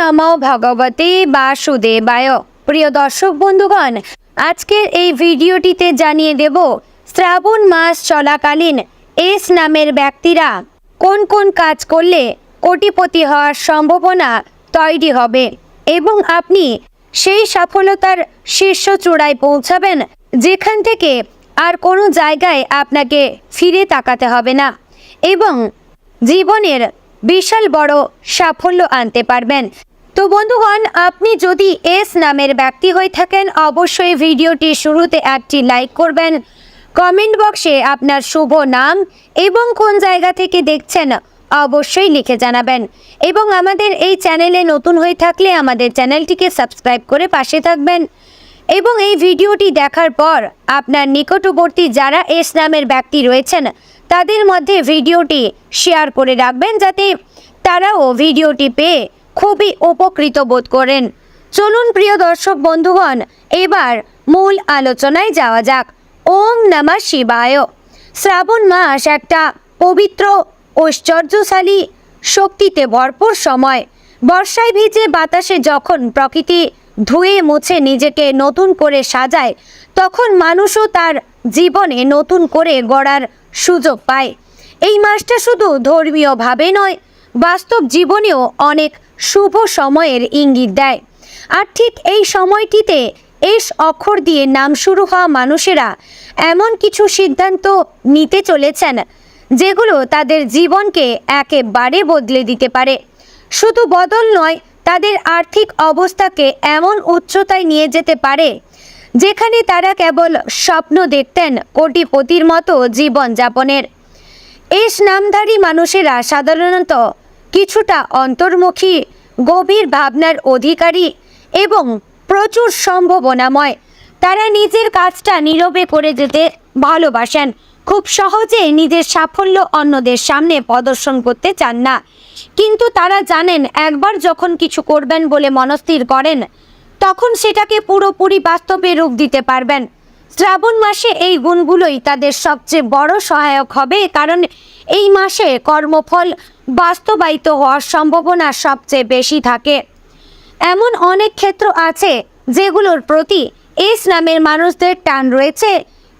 নম ভগবতে বাসুদেবায়। প্রিয় দর্শক বন্ধুগণ, আজকের এই ভিডিওটিতে জানিয়ে দেব, শ্রাবণ মাস চলাকালীন এস নামের ব্যক্তিরা কোন কোন কাজ করলে কোটিপতি হওয়ার সম্ভাবনা তৈরি হবে এবং আপনি সেই সফলতার শীর্ষ চূড়ায় পৌঁছাবেন, যেখান থেকে আর কোনো জায়গায় আপনাকে ফিরে তাকাতে হবে না এবং জীবনের বিশাল বড় সাফল্য আনতে পারবেন। তো বন্ধুগণ, আপনি যদি এস নামের ব্যক্তি হয়ে থাকেন, অবশ্যই ভিডিওটি শুরুতে একটি লাইক করবেন। কমেন্ট বক্সে আপনার শুভ নাম এবং কোন জায়গা থেকে দেখছেন, অবশ্যই লিখে জানাবেন। এবং আমাদের এই চ্যানেলে নতুন হয়ে থাকলে আমাদের চ্যানেলটিকে সাবস্ক্রাইব করে পাশে থাকবেন। এবং এই ভিডিওটি দেখার পর, আপনার নিকটবর্তী যারা এস নামের ব্যক্তি রয়েছেন তাদের মধ্যে ভিডিওটি শেয়ার করে রাখবেন যাতে তারাও ভিডিওটি পেয়ে খুবই উপকৃত বোধ করেন। চলুন প্রিয় দর্শক বন্ধুগণ, এবার মূল আলোচনায় যাওয়া যাক। ওম নমঃ শিবায়। শ্রাবণ মাস একটা পবিত্র, ঐশ্বর্যশালী, শক্তিতে ভরপুর সময়। বর্ষায় ভিজে বাতাসে যখন প্রকৃতি ধুয়ে মুছে নিজেকে নতুন করে সাজায়, তখন মানুষও তার জীবনে নতুন করে গড়ার সুযোগ পায়। এই মাসটা শুধু ধর্মীয়ভাবে নয়, বাস্তব জীবনেও অনেক শুভ সময়ের ইঙ্গিত দেয়। আর ঠিক এই সময়টিতে এস অক্ষর দিয়ে নাম শুরু হওয়া মানুষেরা এমন কিছু সিদ্ধান্ত নিতে চলেছেন, যেগুলো তাদের জীবনকে একেবারে বদলে দিতে পারে। শুধু বদল নয়, তাদের আর্থিক অবস্থাকে এমন উচ্চতায় নিয়ে যেতে পারে যেখানে তারা কেবল স্বপ্ন দেখতেন কোটিপতির মতো জীবনযাপনের। এস নামধারী মানুষেরা সাধারণত কিছুটা অন্তর্মুখী, গভীর ভাবনার অধিকারী এবং প্রচুর সম্ভাবনাময়। তারা নিজের কাজটা নীরবে করে যেতে ভালোবাসেন। খুব সহজে নিজের সাফল্য অন্যদের সামনে প্রদর্শন করতে চান না। কিন্তু তারা জানেন, একবার যখন কিছু করবেন বলে মনস্থির করেন তখন সেটাকে পুরোপুরি বাস্তবে রূপ দিতে পারবেন। শ্রাবণ মাসে এই গুণগুলোই তাদের সবচেয়ে বড় সহায়ক হবে, কারণ এই মাসে কর্মফল বাস্তবায়িত হওয়ার সম্ভাবনা সবচেয়ে বেশি থাকে। এমন অনেক ক্ষেত্র আছে যেগুলোর প্রতি এস নামের মানুষদের টান রয়েছে,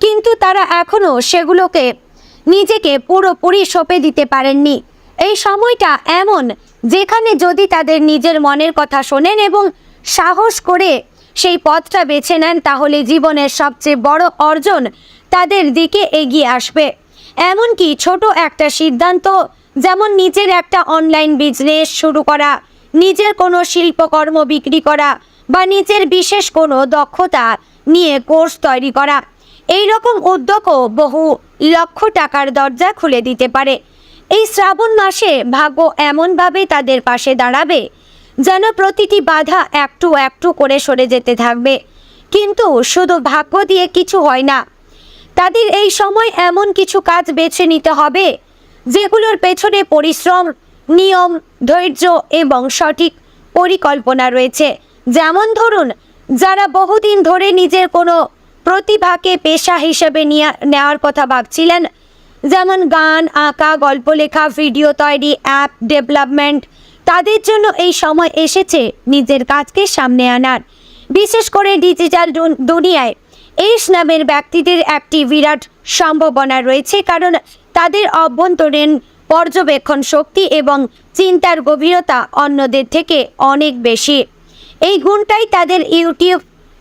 কিন্তু তারা এখনও সেগুলোকে নিজেকে পুরোপুরি সঁপে দিতে পারেননি। এই সময়টা এমন যেখানে যদি তাদের নিজের মনের কথা শোনেন এবং সাহস করে সেই পথটা বেছে নেন, তাহলে জীবনের সবচেয়ে বড় অর্জন তাদের দিকে এগিয়ে আসবে। এমনকি ছোট একটা সিদ্ধান্ত, যেমন নিজের একটা অনলাইন বিজনেস শুরু করা, নিজের কোনো শিল্পকর্ম বিক্রি করা, বা নিজের বিশেষ কোনো দক্ষতা নিয়ে কোর্স তৈরি করা এই রকম উদ্যোগও বহু লক্ষ টাকার দরজা খুলে দিতে পারে। এই শ্রাবণ মাসে ভাগ্য এমনভাবে তাদের পাশে দাঁড়াবে যেন প্রতিটি বাধা একটু একটু করে সরে যেতে থাকবে। কিন্তু শুধু ভাগ্য দিয়ে কিছু হয় না। তাদের এই সময় এমন কিছু কাজ বেছে নিতে হবে, যেগুলোর পেছনে পরিশ্রম, নিয়ম, ধৈর্য এবং সঠিক পরিকল্পনা রয়েছে। যেমন ধরুন, যারা বহুদিন ধরে নিজের কোনো প্রতিভাকে পেশা হিসেবে নিয়ে নেওয়ার কথা ভাবছিলেন, যেমন গান, আঁকা, গল্প লেখা, ভিডিও তৈরি, অ্যাপ ডেভেলপমেন্ট তাদের জন্য এই সময় এসেছে নিজের কাজকে সামনে আনার। বিশেষ করে ডিজিটাল দুনিয়ায় এস নামের ব্যক্তিদের একটি বিরাট সম্ভাবনা রয়েছে কারণ তাদের অভ্যন্তরীণ পর্যবেক্ষণ শক্তি এবং চিন্তার গভীরতা অন্যদের থেকে অনেক বেশি। এই গুণটাই তাদের YouTube,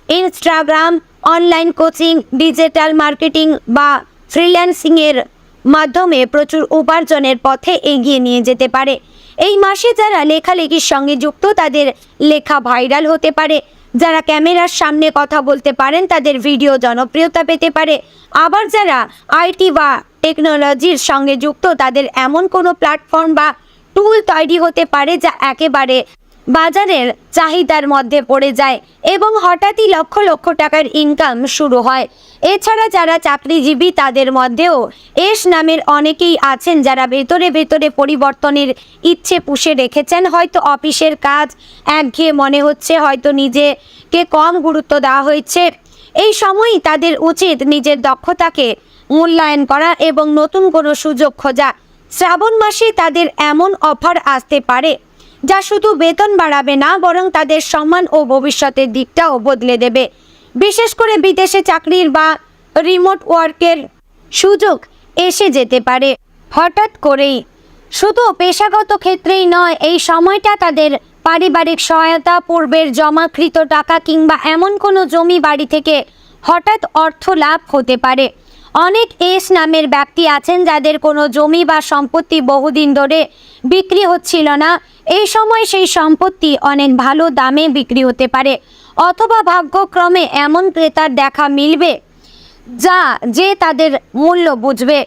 Instagram, online coaching, digital marketing বা ফ্রিল্যান্সিংয়ের মাধ্যমে প্রচুর উপার্জনের পথে এগিয়ে নিয়ে যেতে পারে। এই মাসে যারা লেখালেখির সঙ্গে যুক্ত, তাদের লেখা ভাইরাল হতে পারে। যারা ক্যামেরার সামনে কথা বলতে পারেন, তাদের ভিডিও জনপ্রিয়তা পেতে পারে। আবার যারা আইটি বা টেকনোলজির সঙ্গে যুক্ত, তাদের এমন কোনো প্ল্যাটফর্ম বা টুল তৈরি হতে পারে, যা একেবারে বাজারের চাহিদার মধ্যে পড়ে যায় এবং হঠাৎই লক্ষ লক্ষ টাকার ইনকাম শুরু হয়। এছাড়া যারা চাকরিজীবী, তাদের মধ্যেও এস নামের অনেকেই আছেন যারা ভেতরে ভেতরে পরিবর্তনের ইচ্ছে পুষে রেখেছেন। হয়তো অফিসের কাজ একঘেয়ে মনে হচ্ছে, হয়তো নিজেকে কম গুরুত্ব দেওয়া হয়েছে। এই সময়ই তাদের উচিত নিজের দক্ষতাকে মূল্যায়ন করা এবং নতুন কোনো সুযোগ খোঁজা। শ্রাবণ মাসে তাদের এমন অফার আসতে পারে যা শুধু বেতন বাড়াবে না, বরং তাদের সম্মান ও ভবিষ্যতের দিকটাও বদলে দেবে। বিশেষ করে বিদেশে চাকরির বা রিমোট ওয়ার্কের সুযোগ এসে যেতে পারে, হঠাৎ করেই। শুধু পেশাগত ক্ষেত্রেই নয়, এই সময়টা তাদের পারিবারিক সহায়তা, পূর্বের জমাকৃত টাকা কিংবা এমন কোনো জমি বাড়ি থেকে হঠাৎ অর্থ লাভ হতে পারে। অনেক এস নামের ব্যক্তি আছেন যাদের কোনো জমি বা সম্পত্তি বহুদিন ধরে বিক্রি হচ্ছিল না। এই সময় সেই সম্পত্তি অনেক ভালো দামে বিক্রি হতে পারে অথবা ভাগ্যক্রমে এমন ক্রেতার দেখা মিলবে যা যে তাদের মূল্য বুঝবে।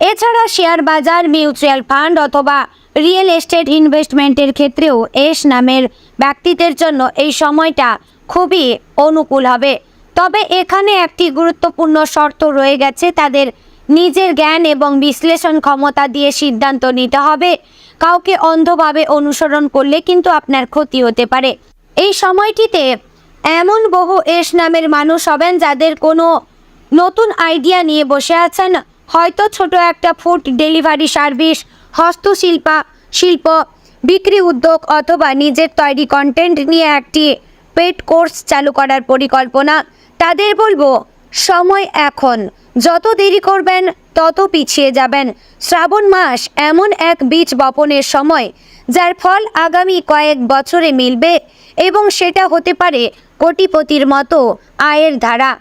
এছাড়া শেয়ার বাজার, মিউচুয়াল ফান্ড অথবা রিয়েল এস্টেট ইনভেস্টমেন্টের ক্ষেত্রেও এস নামের ব্যক্তিদের জন্য এই সময়টা খুবই অনুকূল হবে। তবে এখানে একটি গুরুত্বপূর্ণ শর্ত রয়ে গেছে, তাদের নিজের জ্ঞান এবং বিশ্লেষণ ক্ষমতা দিয়ে সিদ্ধান্ত নিতে হবে। কাউকে অন্ধভাবে অনুসরণ করলে কিন্তু আপনার ক্ষতি হতে পারে। এই সময়টিতে এমন বহু এস নামের মানুষ হবেন যাদের কোনো নতুন আইডিয়া নিয়ে বসে আছেন। হয়তো ছোট একটা ফুড ডেলিভারি সার্ভিস, হস্তশিল্পা, শিল্প, বিক্রি উদ্যোগ অথবা নিজের তৈরি কন্টেন্ট নিয়ে একটি পেড কোর্স চালু করার পরিকল্পনা। তাদের বলব, সময় এখন। যত দেরি করবেন, তত পিছিয়ে যাবেন। শ্রাবণ মাস এমন এক বীজ বপনের সময়, যার ফল আগামী কয়েক বছরে মিলবে এবং সেটা হতে পারে কোটিপতির মতো আয়ের ধারা।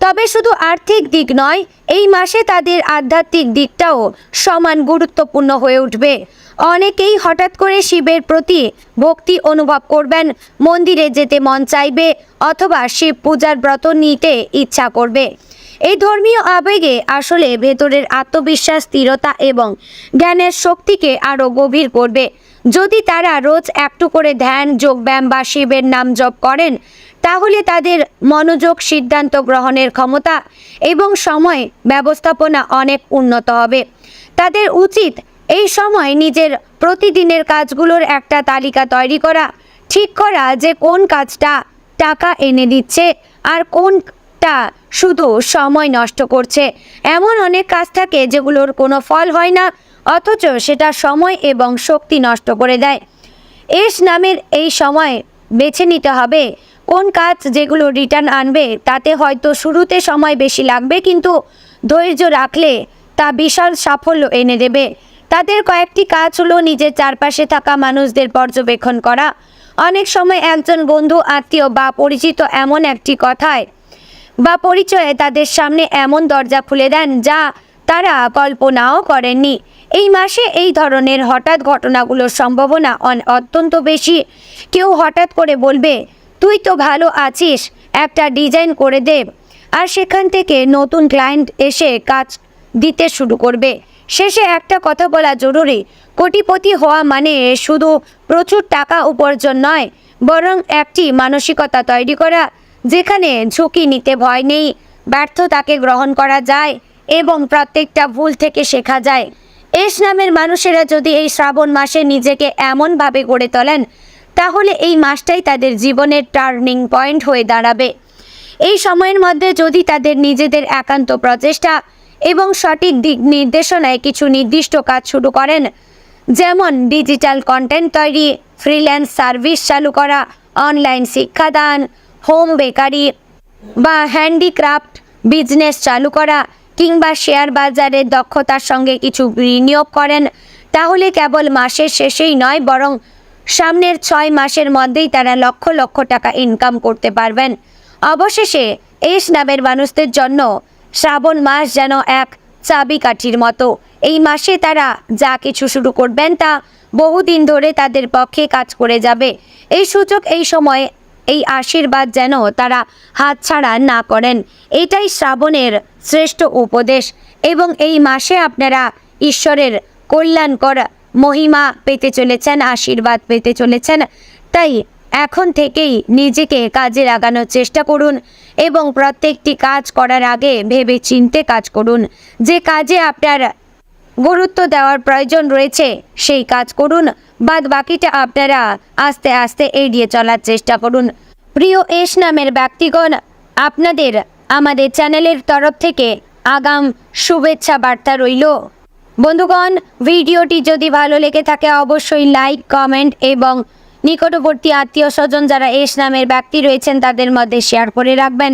তবে শুধু আর্থিক দিক নয়, এই মাসে তাদের আধ্যাত্মিক দিকটাও সমান গুরুত্বপূর্ণ হয়ে উঠবে। অনেকেই হঠাৎ করে শিবের প্রতি ভক্তি অনুভব করবেন। মন্দিরে যেতে মন চাইবে অথবা শিব পূজার ব্রত নিতে ইচ্ছা করবে। এই ধর্মীয় আবেগে আসলে ভেতরের আত্মবিশ্বাস, স্থিরতা এবং জ্ঞানের শক্তিকে আরও গভীর করবে। যদি তারা রোজ একটু করে ধ্যান, যোগব্যায়াম বা শিবের নাম জপ করেন, তাহলে তাদের মনোযোগ, সিদ্ধান্ত গ্রহণের ক্ষমতা এবং সময় ব্যবস্থাপনা অনেক উন্নত হবে। তাদের উচিত এই সময় নিজের প্রতিদিনের কাজগুলোর একটা তালিকা তৈরি করা, ঠিক করা যে কোন কাজটা টাকা এনে দিচ্ছে আর কোনটা শুধু সময় নষ্ট করছে। এমন অনেক কাজ থাকে যেগুলোর কোনো ফল হয় না, অথচ সেটা সময় এবং শক্তি নষ্ট করে দেয়। এস নামের এই সময় বেছে নিতে হবে কোন কাজ যেগুলো রিটার্ন আনবে, তাতে হয়তো শুরুতে সময় বেশি লাগবে, কিন্তু ধৈর্য রাখলে তা বিশাল সাফল্য এনে দেবে। তাদের কয়েকটি কাজ হলো নিজের চারপাশে থাকা মানুষদের পর্যবেক্ষণ করা। অনেক সময় একজন বন্ধু, আত্মীয় বা পরিচিত এমন একটি কথায় বা পরিচয়ে তাদের সামনে এমন দরজা খুলে দেন যা তারা কল্পনাও করেননি। এই মাসে এই ধরনের হঠাৎ ঘটনাগুলোর সম্ভাবনা অত্যন্ত বেশি। কেউ হঠাৎ করে বলবে, তুই তো ভালো আছিস, একটা ডিজাইন করে দেব আর সেখান থেকে নতুন ক্লায়েন্ট এসে কাজ দিতে শুরু করবে। শেষে একটা কথা বলা জরুরি। কোটিপতি হওয়া মানে শুধু প্রচুর টাকা উপার্জন নয়, বরং একটি মানসিকতা তৈরি করা, যেখানে ঝুঁকি নিতে ভয় নেই, ব্যর্থতাকে গ্রহণ করা যায় এবং প্রত্যেকটা ভুল থেকে শেখা যায়। এস নামের মানুষেরা যদি এই শ্রাবণ মাসে নিজেকে এমনভাবে গড়ে তোলেন, তাহলে এই মাসটাই তাদের জীবনের টার্নিং পয়েন্ট হয়ে দাঁড়াবে। এই সময়ের মধ্যে যদি তাদের নিজেদের একান্ত প্রচেষ্টা এবং সঠিক দিক নির্দেশনায় কিছু নির্দিষ্ট কাজ শুরু করেন। যেমন ডিজিটাল কন্টেন্ট তৈরি, ফ্রিল্যান্স সার্ভিস চালু করা, অনলাইন শিক্ষাদান, হোম বেকারি বা হ্যান্ডিক্রাফট বিজনেস চালু করা কিংবা শেয়ার বাজারের দক্ষতার সঙ্গে কিছু বিনিয়োগ করেন। তাহলে কেবল মাসের শেষেই নয়, বরং সামনের ছয় মাসের মধ্যেই তারা লক্ষ লক্ষ টাকা ইনকাম করতে পারবেন। অবশেষে এস নামের মানুষদের জন্য শ্রাবণ মাস যেন এক চাবিকাঠির মতো। এই মাসে তারা যা কিছু শুরু করবেন তা বহুদিন ধরে তাদের পক্ষে কাজ করে যাবে। এই সুযোগ এই সময়, এই আশীর্বাদ যেন তারা হাতছাড়া না করেন। এটাই শ্রাবণের শ্রেষ্ঠ উপদেশ এবং এই মাসে আপনারা ঈশ্বরের কল্যাণকর মহিমা পেতে চলেছেন, আশীর্বাদ পেতে চলেছেন। তাই এখন থেকেই নিজেকে কাজে লাগানোর চেষ্টা করুন এবং প্রত্যেকটি কাজ করার আগে ভেবে চিনতে কাজ করুন। যে কাজে আপনার গুরুত্ব দেওয়ার প্রয়োজন রয়েছে, সেই কাজ করুন। বাদ বাকিটা আপনারা আস্তে আস্তে এড়িয়ে চলার চেষ্টা করুন। প্রিয় এস নামের ব্যক্তিগণ, আপনাদের আমাদের চ্যানেলের তরফ থেকে আগাম শুভেচ্ছা বার্তা রইল। বন্ধুগণ, ভিডিওটি যদি ভালো লেগে থাকে, অবশ্যই লাইক, কমেন্ট এবং নিকটবর্তী আত্মীয় স্বজন যারা এস নামের ব্যক্তি রয়েছেন, তাদের মধ্যে শেয়ার করে রাখবেন।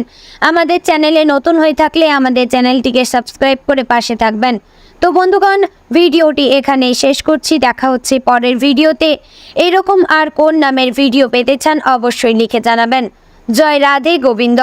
আমাদের চ্যানেলে নতুন হয়ে থাকলে আমাদের চ্যানেলটিকে সাবস্ক্রাইব করে পাশে থাকবেন। তো বন্ধুগণ, ভিডিওটি এখানেই শেষ করছি। দেখা হচ্ছে পরের ভিডিওতে। এরকম আর কোন নামের ভিডিও পেতে চান, অবশ্যই লিখে জানাবেন। জয় রাধে গোবিন্দ।